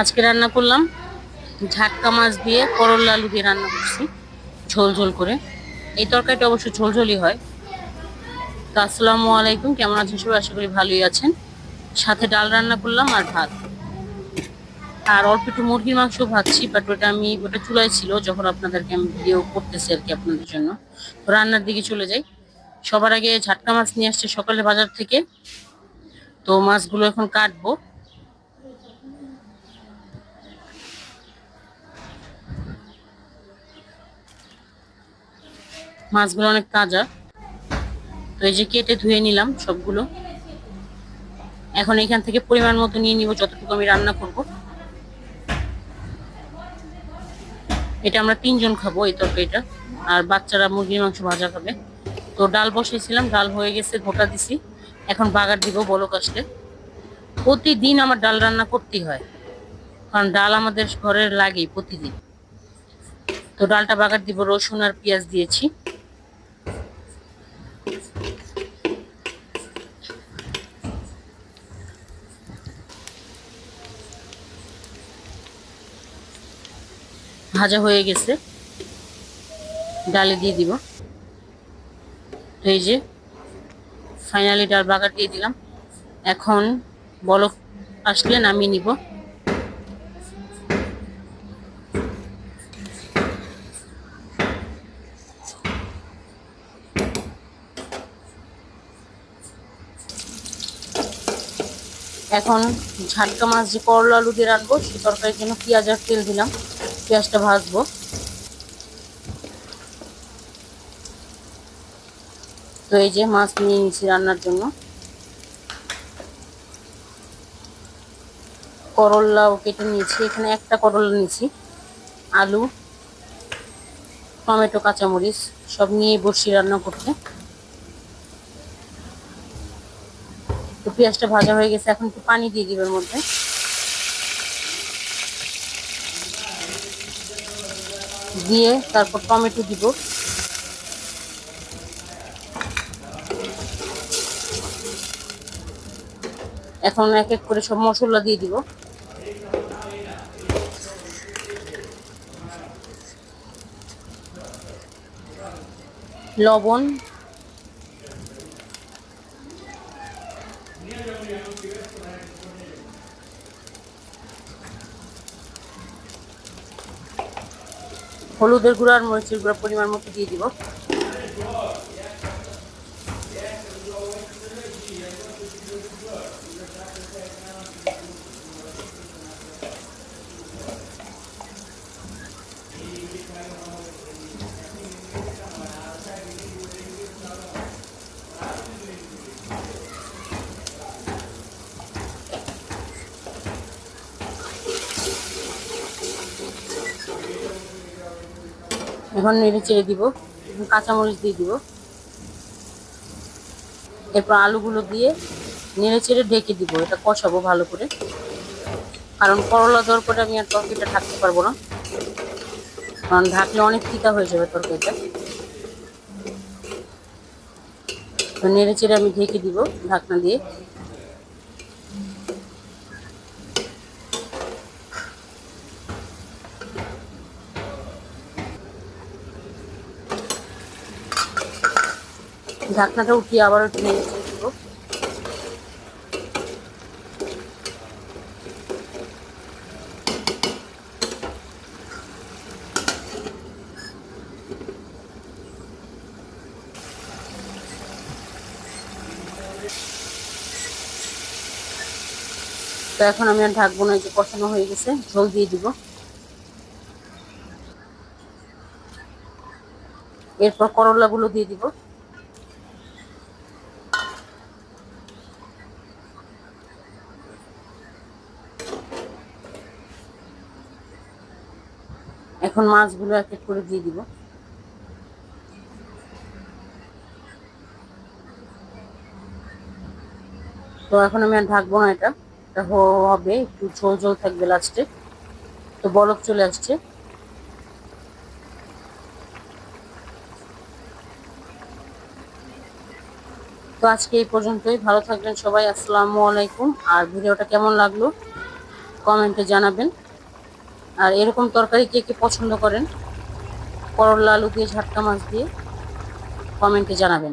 আজকে রান্না করলাম ঝাটকা মাছ দিয়ে করলা আলু দিয়ে রান্না করছি, ঝোল ঝোল করে। এই তরকারিটা অবশ্য ঝোল ঝোলই হয়। তো আসসালামু আলাইকুম, কেমন আছেন সবাই? আশা করি ভালোই আছেন। সাথে ডাল রান্না করলাম আর ভাত। আর অল্প একটু মুরগির মাংস ভাজছি বাট ওটা আমি, ওটা চুলায় ছিল যখন আপনাদেরকে আমি ভিডিও করতেছি আর কি আপনাদের জন্য। রান্নার দিকে চলে যাই। সবার আগে ঝাটকা মাছ নিয়ে আসছে সকালে বাজার থেকে। তো মাছগুলো এখন কাটবো। মাছগুলো অনেক তাজা। তো এই যে কেটে ধুয়ে নিলাম সবগুলো। এখন এখান থেকে পরিমাণ মতো নিয়ে নিব যতটুকু আমি রান্না করব। এটা আমরা তিনজন খাব এই তরকারিটা। আর বাচ্চারা মুরগির মাংস ভাজা খাবে। তো ডাল বসিয়েছিলাম, ডাল হয়ে গেছে, ঘোটা দিছি। এখন বাগার দিব বলক আসলে প্রতিদিন আমার ডাল রান্না করতেই হয়। কারণ ডাল আমাদের ঘরের লাগেই প্রতিদিন। তো ডালটা বাগার দিব রসুন আর পেঁয়াজ দিয়েছি। ভাজা হয়ে গেছে। ডালে দিয়ে দিব। এই যে ফাইনালি ডাল বাগার দিয়ে দিলাম। এখন বলক আসলে নামিয়ে নিব। এখন ঝাটকা মাছ যে করলা আলু দিয়ে রাখব সেই তরকারির জন্য পেঁয়াজ আর তেল দিলাম। পেঁয়াজটা ভাজবো। তো এই যে মাছ নিয়ে নিয়েছি রান্নার জন্য। করলাও কেটে নিয়েছি, এখানে একটা করলা নিয়েছি, আলু, টমেটো, কাঁচামরিচ, সব নিয়ে বসি রান্না করতে। তো পেঁয়াজটা ভাজা হয়ে গেছে, এখন একটু পানি দিয়ে দিবের মধ্যে। দিয়ে তারপর টমেটো দিব। এখন এক এক করে সব মশলা দিয়ে দিব। লবণ হলুদের গুঁড়ো আর মরিচের গুঁড়ো পরিমাণ মতো দিয়ে দিব। এখন নেড়ে চেড়ে দিব কাঁচামরিচ দিয়ে দিব। এরপর আলুগুলো দিয়ে নেড়ে চেড়ে ঢেকে দিব, এটা কষাবো ভালো করে। কারণ করলা দেওয়ার পরে আমি আর তরকারিটা ঢাকতে পারব না। কারণ ঢাকলে অনেক তিতা হয়ে যাবে তরকারিটা। তো নেড়ে চেড়ে আমি ঢেকে দিব ঢাকনা দিয়ে। ঢাকনাটা উঠিয়ে আবার একটু নেড়ে তো এখন আমি আর ঢাকবো না যে কষানো হয়ে গেছে, ঝোল দিয়ে দিব। এরপর করলাগুলো দিয়ে দিব। এখন মাছগুলো এক এক করে দিয়ে দিব। তো এখন আমি আর ঢাকবো না এটা। এটা হবে, একটু ঝোল ঝোল থাকবে লাস্টে তো বরফ চলে আসছে। তো আজকে এই পর্যন্তই। ভালো থাকবেন সবাই, আসসালামু আলাইকুম। আর ভিডিওটা কেমন লাগল? কমেন্টে জানাবেন। আর এরকম তরকারি কে কে পছন্দ করেন? করলা আলু দিয়ে ঝাটকা মাছ দিয়ে কমেন্টে জানাবেন।